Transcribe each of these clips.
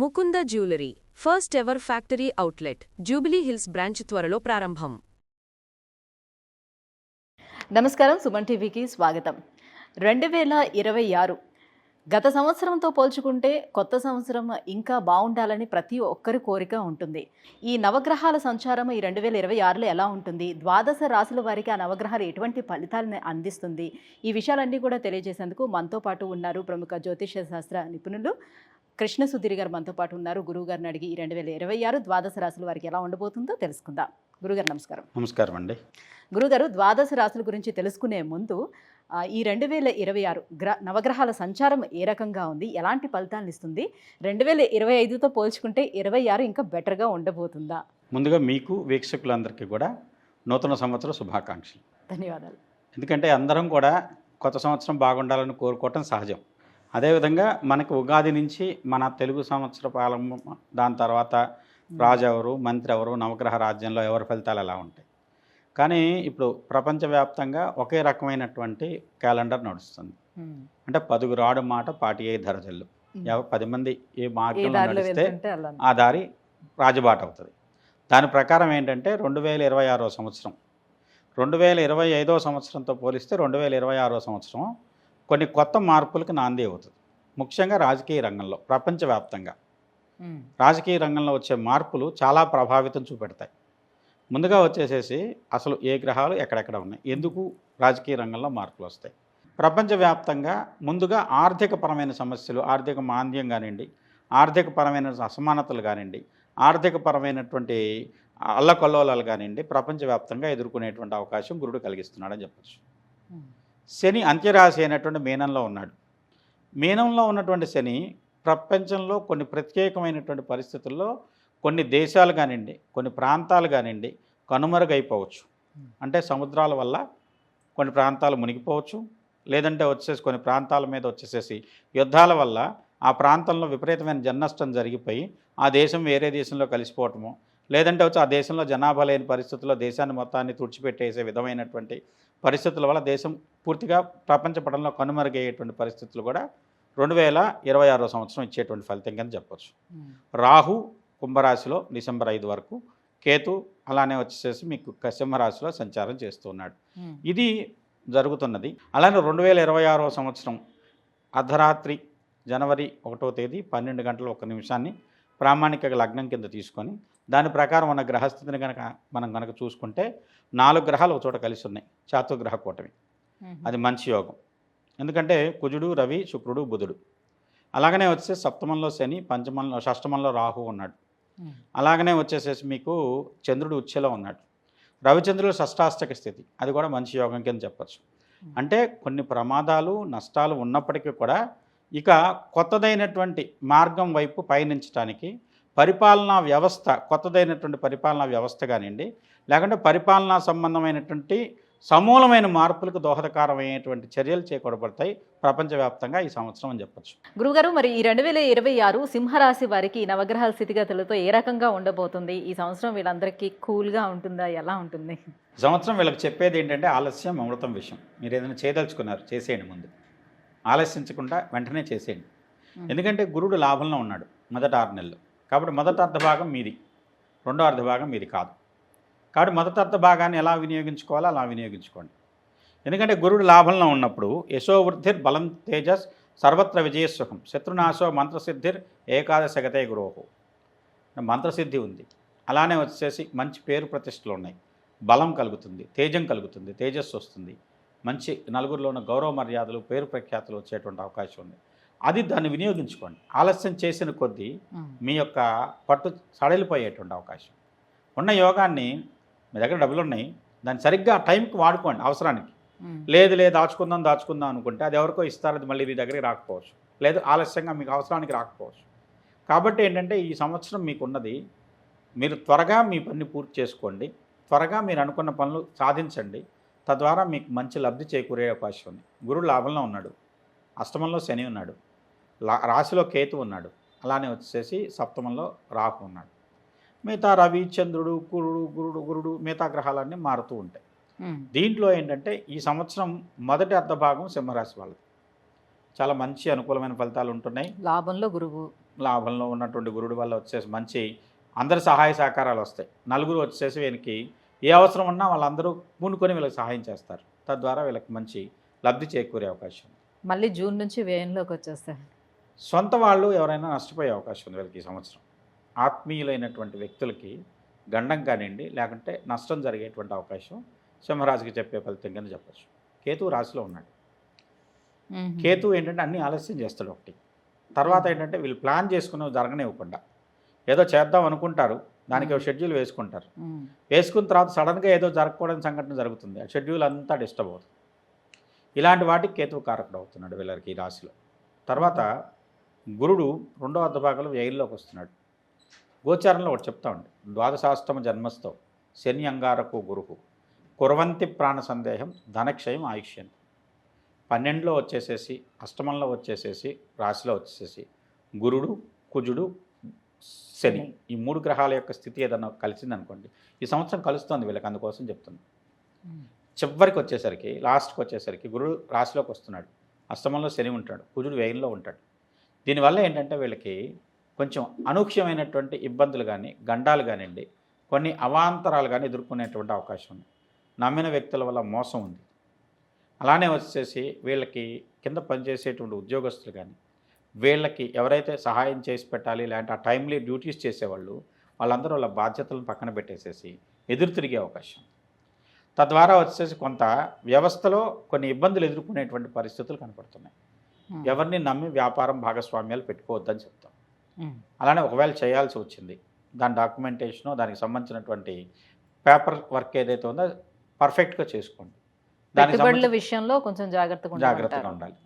Mukunda jewellery first ever factory outlet Jubilee Hills branch త్వరలో ప్రారంభం. నమస్కారం సుమన్ టీవీకి స్వాగతం. రెండు వేల ఇరవై ఆరు గత సంవత్సరంతో పోల్చుకుంటే కొత్త సంవత్సరం ఇంకా బాగుండాలని ప్రతి ఒక్కరి కోరిక ఉంటుంది. ఈ నవగ్రహాల సంచారం ఈ రెండు వేల ఇరవై ఆరులో ఎలా ఉంటుంది? ద్వాదశ రాశుల వారికి ఆ నవగ్రహాలు ఎటువంటి ఫలితాలను అందిస్తుంది? ఈ విషయాలన్నీ కూడా తెలియజేసేందుకు మనతో పాటు ఉన్నారు ప్రముఖ జ్యోతిష శాస్త్ర నిపుణులు కృష్ణ సుధీర్ గారు మనతో పాటు ఉన్నారు. గురువు గారిని అడిగి ఈ రెండు వేల ఇరవై ఆరు ద్వాదశ రాశుల వారికి ఎలా ఉండబోతుందో తెలుసుకుందాం. గురుగారు నమస్కారం. నమస్కారం అండి. గురుగారు ద్వాదశ రాశుల గురించి తెలుసుకునే ముందు ఈ రెండు వేల ఇరవై ఆరు గ్ర నవగ్రహాల సంచారం ఏ రకంగా ఉంది? ఎలాంటి ఫలితాలను ఇస్తుంది? రెండు వేల ఇరవై ఐదుతో పోల్చుకుంటే ఇరవై ఆరు ఇంకా బెటర్గా ఉండబోతుందా? ముందుగా మీకు వీక్షకులందరికీ కూడా నూతన సంవత్సర శుభాకాంక్షలు. ధన్యవాదాలు. ఎందుకంటే అందరం కూడా కొత్త సంవత్సరం బాగుండాలని కోరుకోవటం సహజం. అదేవిధంగా మనకు ఉగాది నుంచి మన తెలుగు సంవత్సర పాలన దాని తర్వాత రాజు ఎవరు మంత్రి ఎవరు నవగ్రహ రాజ్యంలో ఎవరి ఫలితాలు ఎలా ఉంటాయి? కానీ ఇప్పుడు ప్రపంచవ్యాప్తంగా ఒకే రకమైనటువంటి క్యాలెండర్ నడుస్తుంది. అంటే పదుగురు ఆడు మాట పాటి ఏ ధరజల్లు. పది మంది ఏ మార్గంలో నడిస్తే ఆ దారి రాజబాట అవుతుంది. దాని ప్రకారం ఏంటంటే రెండు వేల ఇరవై ఆరో సంవత్సరం. రెండు వేల ఇరవై ఐదో సంవత్సరంతో పోలిస్తే రెండు వేల ఇరవై ఆరో సంవత్సరం కొన్ని కొత్త మార్పులకు నాంది అవుతుంది. ముఖ్యంగా రాజకీయ రంగంలో ప్రపంచవ్యాప్తంగా. రాజకీయ రంగంలో వచ్చే మార్పులు చాలా ప్రభావితం చూపెడతాయి. ముందుగా వచ్చేసేసి అసలు ఏ గ్రహాలు ఎక్కడెక్కడ ఉన్నాయి? ఎందుకు రాజకీయ రంగంలో మార్పులు వస్తాయి? ప్రపంచవ్యాప్తంగా ముందుగా ఆర్థికపరమైన సమస్యలు ఆర్థిక మాంద్యం కానివ్వండి ఆర్థికపరమైన అసమానతలు కానివ్వండి ఆర్థికపరమైనటువంటి అల్లకొల్లోలాలు కానివ్వండి ప్రపంచవ్యాప్తంగా ఎదుర్కొనేటువంటి అవకాశం గురుడు కలిగిస్తున్నాడని చెప్పచ్చు. శని అంత్యరాశి అయినటువంటి మీనంలో ఉన్నాడు. మీనంలో ఉన్నటువంటి శని ప్రపంచంలో కొన్ని ప్రత్యేకమైనటువంటి పరిస్థితుల్లో కొన్ని దేశాలు కానివ్వండి కొన్ని ప్రాంతాలు కానివ్వండి కనుమరుగైపోవచ్చు. అంటే సముద్రాల వల్ల కొన్ని ప్రాంతాలు మునిగిపోవచ్చు. లేదంటే వచ్చేసి కొన్ని ప్రాంతాల మీద వచ్చేసేసి యుద్ధాల వల్ల ఆ ప్రాంతంలో విపరీతమైన జన్నష్టం జరిగిపోయి ఆ దేశం వేరే దేశంలో కలిసిపోవటము లేదంటే వచ్చి ఆ దేశంలో జనాభా లేని పరిస్థితుల్లో దేశాన్ని మొత్తాన్ని తుడిచిపెట్టేసే విధమైనటువంటి పరిస్థితుల వల్ల దేశం పూర్తిగా ప్రపంచ పటంలో కనుమరుగయ్యేటువంటి పరిస్థితులు కూడా రెండు వేల ఇరవై ఆరో సంవత్సరం ఇచ్చేటువంటి ఫలితం కింద చెప్పొచ్చు ఉమ్. రాహు కుంభరాశిలో డిసెంబర్ ఐదు వరకు కేతు అలానే వచ్చేసేసి మీకు సింహరాశిలో సంచారం చేస్తున్నాడు ఉమ్. ఇది జరుగుతున్నది అలానే రెండు వేల ఇరవై ఆరో సంవత్సరం అర్ధరాత్రి జనవరి ఒకటో తేదీ పన్నెండు గంటల ఒక నిమిషాన్ని ప్రామాణిక లగ్నం కింద తీసుకొని దాని ప్రకారం ఉన్న గ్రహస్థితిని కనుక మనం కనుక చూసుకుంటే నాలుగు గ్రహాలు ఒక చోట కలిసి ఉన్నాయి. చాతుర్గ్రహ కూటమి. అది మంచి యోగం. ఎందుకంటే కుజుడు రవి శుక్రుడు బుధుడు. అలాగనే వచ్చే సప్తమంలో శని పంచమంలో షష్టమంలో రాహు ఉన్నాడు. అలాగనే వచ్చేసేసి మీకు చంద్రుడు ఉచ్ఛలో ఉన్నాడు. రవిచంద్రుడు షష్టాష్టక స్థితి. అది కూడా మంచి యోగం కింద చెప్పచ్చు. అంటే కొన్ని ప్రమాదాలు నష్టాలు ఉన్నప్పటికీ కూడా ఇక కొత్తదైనటువంటి మార్గం వైపు పయనించడానికి పరిపాలనా వ్యవస్థ కొత్తదైనటువంటి పరిపాలనా వ్యవస్థ కానివ్వండి లేకుంటే పరిపాలనా సంబంధమైనటువంటి సమూలమైన మార్పులకు దోహదకారమైనటువంటి చర్యలు చేకూడబడతాయి ప్రపంచవ్యాప్తంగా ఈ సంవత్సరం అని చెప్పచ్చు. గురుగారు మరి ఈ రెండు వేల ఇరవై ఆరు సింహరాశి వారికి నవగ్రహాల స్థితిగతులతో ఏ రకంగా ఉండబోతుంది? ఈ సంవత్సరం వీళ్ళందరికీ కూల్గా ఉంటుందా? ఎలా ఉంటుంది? సంవత్సరం వీళ్ళకి చెప్పేది ఏంటంటే ఆలస్యం అమృతం విషయం. మీరు ఏదైనా చేయదలుచుకున్నారు చేసేయండి ముందు. ఆలస్యించకుండా వెంటనే చేసేయండి. ఎందుకంటే గురుడు లాభంలో ఉన్నాడు మొదట ఆరు నెలలు. కాబట్టి మొదట అర్ధ భాగం మీది. రెండో అర్ధ భాగం మీది కాదు. కాబట్టి మొదట అర్ధ భాగాన్ని ఎలా వినియోగించుకోవాలో అలా వినియోగించుకోండి. ఎందుకంటే గురుడు లాభంలో ఉన్నప్పుడు యశోవృద్ధిర్ బలం తేజస్ సర్వత్ర విజయసుఖం శత్రునాశో మంత్రసిద్ధిర్ ఏకాదశగతే గురోహు. మంత్రసిద్ధి ఉంది. అలానే వచ్చేసి మంచి పేరు ప్రతిష్టలు ఉన్నాయి. బలం కలుగుతుంది తేజం కలుగుతుంది తేజస్సు వస్తుంది. మంచి నలుగురిలో ఉన్న గౌరవ మర్యాదలు పేరు ప్రఖ్యాతులు వచ్చేటువంటి అవకాశం ఉంది. అది దాన్ని వినియోగించుకోండి. ఆలస్యం చేసిన కొద్దీ మీ యొక్క పట్టు సడలిపోయేటువంటి అవకాశం. ఉన్న యోగాన్ని మీ దగ్గర డబ్బులు ఉన్నాయి దాన్ని సరిగ్గా టైంకి వాడుకోండి అవసరానికి. లేదు లేదు దాచుకుందాం దాచుకుందాం అనుకుంటే అది ఎవరికో ఇస్తారు అది మళ్ళీ మీ దగ్గరికి రాకపోవచ్చు. లేదు ఆలస్యంగా మీకు అవసరానికి రాకపోవచ్చు. కాబట్టి ఏంటంటే ఈ సంవత్సరం మీకున్నది మీరు త్వరగా మీ పని పూర్తి చేసుకోండి. త్వరగా మీరు అనుకున్న పనులు సాధించండి. తద్వారా మీకు మంచి లబ్ధి చేకూరే అవకాశం ఉంది. గురుడు లాభంలో ఉన్నాడు. అష్టమంలో శని ఉన్నాడు. రాశిలో కేతు ఉన్నాడు. అలానే వచ్చేసి సప్తమంలో రాహు ఉన్నాడు. మిగతా రవి చంద్రుడు కురుడు గురుడు గురుడు మిగతా గ్రహాలన్నీ మారుతూ ఉంటాయి. దీంట్లో ఏంటంటే ఈ సంవత్సరం మొదటి అర్ధ భాగం సింహరాశి వాళ్ళది. చాలా మంచి అనుకూలమైన ఫలితాలు ఉంటున్నాయి. లాభంలో గురువు. లాభంలో ఉన్నటువంటి గురుడు వల్ల వచ్చేసి మంచి అందరి సహాయ సహకారాలు వస్తాయి. నలుగురు వచ్చేసి వీళ్ళకి ఏ అవసరం ఉన్నా వాళ్ళందరూ పూనుకొని వీళ్ళకి సహాయం చేస్తారు. తద్వారా వీళ్ళకి మంచి లబ్ధి చేకూరే అవకాశం ఉంది. మళ్ళీ జూన్ నుంచి వ్యయంలోకి వచ్చేస్తాయి సొంత వాళ్ళు ఎవరైనా నష్టపోయే అవకాశం ఉంది వీళ్ళకి ఈ సంవత్సరం. ఆత్మీయులైనటువంటి వ్యక్తులకి గండం కానివ్వండి లేకుంటే నష్టం జరిగేటువంటి అవకాశం సింహరాశికి చెప్పే ఫలితం కింద చెప్పచ్చు. కేతు రాశిలో ఉన్నాడు. కేతు ఏంటంటే అన్ని ఆలస్యం చేస్తాడు ఒకటి. తర్వాత ఏంటంటే వీళ్ళు ప్లాన్ చేసుకుని జరగనివ్వకుండా. ఏదో చేద్దాం అనుకుంటారు. దానికి ఒక షెడ్యూల్ వేసుకుంటారు. వేసుకున్న తర్వాత సడన్గా ఏదో జరగకూడని సంఘటన జరుగుతుంది. ఆ షెడ్యూల్ అంతా డిస్టర్బ్ అవుతుంది. ఇలాంటి వాటికి కేతువు కారకుడు అవుతున్నాడు వీళ్ళకి ఈ రాశిలో. తర్వాత గురుడు రెండో అర్ధభాగంలో వ్యయంలోకి వస్తున్నాడు. గోచారంలో ఒకటి చెప్తా ఉండి. ద్వాదశాష్టమ జన్మస్థం శని అంగారకు గురువు కురవంతి ప్రాణ సందేహం ధనక్షయం ఆయుష్యం. పన్నెండులో వచ్చేసేసి అష్టమంలో వచ్చేసేసి రాశిలో వచ్చేసేసి గురుడు కుజుడు శని. ఈ మూడు గ్రహాల యొక్క స్థితి ఏదన్నా కలిసిందనుకోండి ఈ సంవత్సరం కలుస్తోంది వీళ్ళకి అందుకోసం చెప్తుంది. చివరికి వచ్చేసరికి లాస్ట్కి వచ్చేసరికి గురుడు రాశిలోకి వస్తున్నాడు. అష్టమంలో శని ఉంటాడు కుజుడు వ్యయంలో ఉంటాడు. దీనివల్ల ఏంటంటే వీళ్ళకి కొంచెం అనూహ్యమైనటువంటి ఇబ్బందులు కానీ గండాలు కానివ్వండి కొన్ని అవాంతరాలు కానీ ఎదుర్కొనేటువంటి అవకాశం ఉంది. నమ్మిన వ్యక్తుల వల్ల మోసం ఉంది. అలానే వచ్చేసి వీళ్ళకి కింద పనిచేసేటువంటి ఉద్యోగస్తులు కానీ వీళ్ళకి ఎవరైతే సహాయం చేసి పెట్టాలి లేదంటే ఆ టైమ్లీ డ్యూటీస్ చేసేవాళ్ళు వాళ్ళందరూ వాళ్ళ బాధ్యతలను పక్కన పెట్టేసేసి ఎదురు తిరిగే అవకాశం తద్వారా వచ్చేసి కొంత వ్యవస్థలో కొన్ని ఇబ్బందులు ఎదుర్కొనేటువంటి పరిస్థితులు కనపడుతున్నాయి. ఎవరిని నమ్మి వ్యాపారం భాగస్వామ్యాలు పెట్టుకోవద్దని చెప్తాం. అలానే ఒకవేళ చేయాల్సి వచ్చింది దాని డాక్యుమెంటేషను దానికి సంబంధించినటువంటి పేపర్ వర్క్ ఏదైతే ఉందో పర్ఫెక్ట్గా చేసుకోండి సంబంధించి విషయంలో కొంచెం జాగ్రత్తగా జాగ్రత్తగా. ఉండాలి.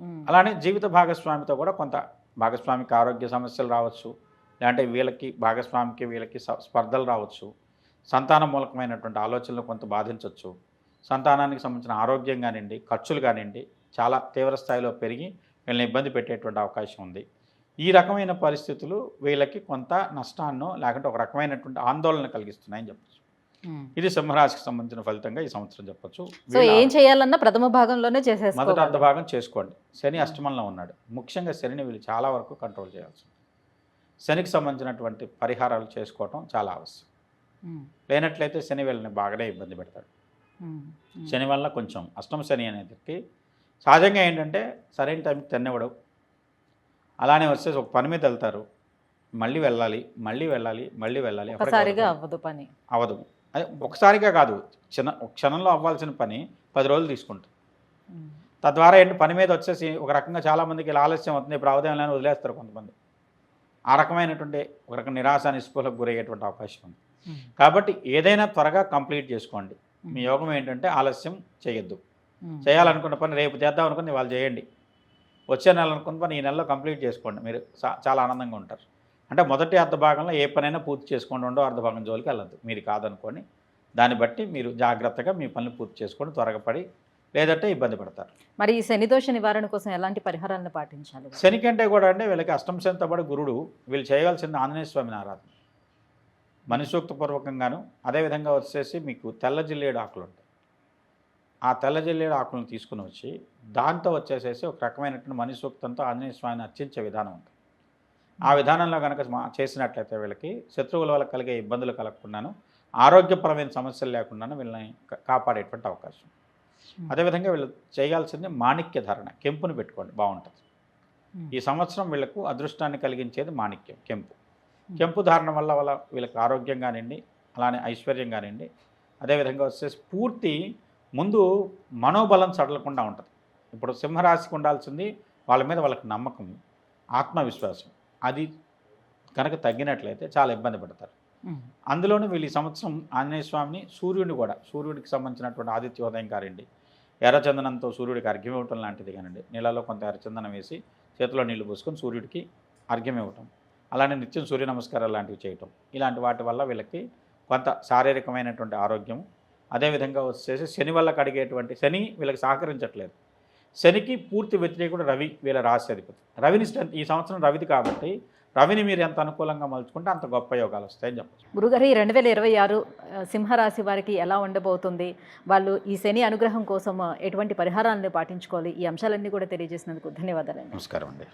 అలానే జీవిత భాగస్వామితో కూడా కొంత భాగస్వామికి ఆరోగ్య సమస్యలు రావచ్చు లేదంటే వీళ్ళకి భాగస్వామికి వీళ్ళకి స- స్పర్ధలు రావచ్చు. సంతాన మూలకమైనటువంటి ఆలోచనలు కొంత బాధించవచ్చు సంతానానికి సంబంధించిన ఆరోగ్యం కానివ్వండి ఖర్చులు కానివ్వండి చాలా తీవ్ర స్థాయిలో పెరిగి వీళ్ళని ఇబ్బంది పెట్టేటువంటి అవకాశం ఉంది. ఈ రకమైన పరిస్థితులు వీళ్ళకి కొంత నష్టాన్నో లేకుంటే ఒక రకమైనటువంటి ఆందోళన కలిగిస్తున్నాయని చెప్పచ్చు. ఇది సింహరాశికి సంబంధించిన ఫలితంగా ఈ సంవత్సరం చెప్పచ్చు. సో ఏం చేయాలన్నా ప్రథమ భాగంలోనే మొదటి చేసేసుకోవాలి అర్ధభాగం చేసుకోండి. శని అష్టమంలో ఉన్నాడు. ముఖ్యంగా శనిని వీళ్ళు చాలా వరకు కంట్రోల్ చేయాల్సి. శనికి సంబంధించినటువంటి పరిహారాలు చేసుకోవటం చాలా అవసరం. లేనట్లయితే శని వీళ్ళని బాగానే ఇబ్బంది పెడతాడు. శని వల్ల కొంచెం అష్టమ శని అనేదికి సహజంగా ఏంటంటే సరైన టైంకి తిన్నవడం అలానే వచ్చేసి ఒక పని మీద వెళ్తారు. మళ్ళీ వెళ్ళాలి మళ్ళీ వెళ్ళాలి మళ్ళీ వెళ్ళాలి. అవ్వదు పని. అవదు అదే ఒకసారిగా కాదు ఒక క్షణంలో అవ్వాల్సిన పని పది రోజులు తీసుకుంటుంది. తద్వారా ఏంటి పని మీద వచ్చేసి ఒక రకంగా చాలామందికి ఇలా ఆలస్యం అవుతుంది ఇప్పుడు అవధం అని వదిలేస్తారు కొంతమంది. ఆ రకమైనటువంటి ఒక రకం నిరాశ నిస్పృహకు గురయ్యేటువంటి అవకాశం ఉంది. కాబట్టి ఏదైనా త్వరగా కంప్లీట్ చేసుకోండి. మీ యోగం ఏంటంటే ఆలస్యం చేయొద్దు. చేయాలనుకున్న పని రేపు చేద్దాం అనుకుని వాళ్ళు చేయండి. వచ్చే నెల అనుకున్న పని ఈ నెలలో కంప్లీట్ చేసుకోండి. మీరు చాలా ఆనందంగా ఉంటారు. అంటే మొదటి అర్ధ భాగంలో ఏ పనైనా పూర్తి చేసుకోండి రెండో అర్ధ భాగం జోలికి వెళ్ళద్దు. మీరు కాదనుకొని దాన్ని బట్టి మీరు జాగ్రత్తగా మీ పనులు పూర్తి చేసుకొని త్వరగా పడి లేదంటే ఇబ్బంది పడతారు. మరి ఈ శని దోష నివారణ కోసం ఎలాంటి పరిహారాలను పాటించాలి? శని కంటే కూడా అంటే వీళ్ళకి అష్టమ శనితో పాటు గురుడు వీళ్ళు చేయవలసింది ఆంజనేయ స్వామిని ఆరాధన. మనుసూక్తపూర్వకంగాను అదేవిధంగా వచ్చేసి మీకు తెల్ల జిల్లేడు ఆకులు ఉంటాయి. ఆ తెల్ల జిల్లేడు ఆకులను తీసుకుని వచ్చి దాంతో వచ్చేసేసి ఒక రకమైనటువంటి మనుసూక్తంతో ఆంజనేయ స్వామిని అర్చించే విధానం ఉంటుంది. ఆ విధానంలో కనుక మా- చేసినట్లయితే వీళ్ళకి శత్రువుల వల్ల కలిగే ఇబ్బందులు కలగకుండాను ఆరోగ్యపరమైన సమస్యలు లేకుండాను వీళ్ళని కాపాడేటువంటి అవకాశం. అదేవిధంగా వీళ్ళు చేయాల్సింది మాణిక్య ధారణ కెంపుని పెట్టుకోండి బాగుంటుంది. ఈ సంవత్సరం వీళ్ళకు అదృష్టాన్ని కలిగించేది మాణిక్యం కెంపు. కెంపు ధారణ వల్ల వల్ల వీళ్ళకి ఆరోగ్యం కానివ్వండి అలానే ఐశ్వర్యం కానివ్వండి అదేవిధంగా వచ్చేసి పూర్తి ముందు మనోబలం సడలకుండా ఉంటుంది. ఇప్పుడు సింహరాశికి ఉండాల్సింది వాళ్ళ మీద వాళ్ళకి నమ్మకం ఆత్మవిశ్వాసం. అది కనుక తగ్గినట్లయితే చాలా ఇబ్బంది పడతారు. అందులోనూ వీళ్ళు ఈ సంవత్సరం ఆంజనేయ స్వామిని సూర్యుడిని కూడా సూర్యుడికి సంబంధించినటువంటి ఆదిత్యోదయం కానివ్వండి ఎర్రచందనంతో సూర్యుడికి అర్ఘ్యం ఇవ్వటం లాంటిది కానివ్వండి నీళ్ళలో కొంత ఎర్రచందనం వేసి చేతిలో నీళ్ళు పోసుకొని సూర్యుడికి అర్ఘ్యం ఇవ్వటం అలానే నిత్యం సూర్య నమస్కారాలు లాంటివి చేయటం ఇలాంటి వాటి వల్ల వీళ్ళకి కొంత శారీరకమైనటువంటి ఆరోగ్యం అదేవిధంగా వచ్చేసి శని వల్ల కడిగేటువంటి శని వీళ్ళకి సహకరించట్లేదు శనికి పూర్తి వ్యతిరేకుడు రవి వీళ్ళ రాశి అధిపతి. రవిని స్ట్రెంత్ ఈ సంవత్సరం రవిది కాబట్టి రవిని మీరు ఎంత అనుకూలంగా మలుచుకుంటే అంత గొప్ప యోగాలు వస్తాయని చెప్పచ్చు. గురుగారు ఈ రెండు వేల ఇరవై ఆరు సింహరాశి వారికి ఎలా ఉండబోతుంది? వాళ్ళు ఈ శని అనుగ్రహం కోసం ఎటువంటి పరిహారాలను పాటించుకోవాలి? ఈ అంశాలన్నీ కూడా తెలియజేసినందుకు ధన్యవాదాలండి. నమస్కారం అండి.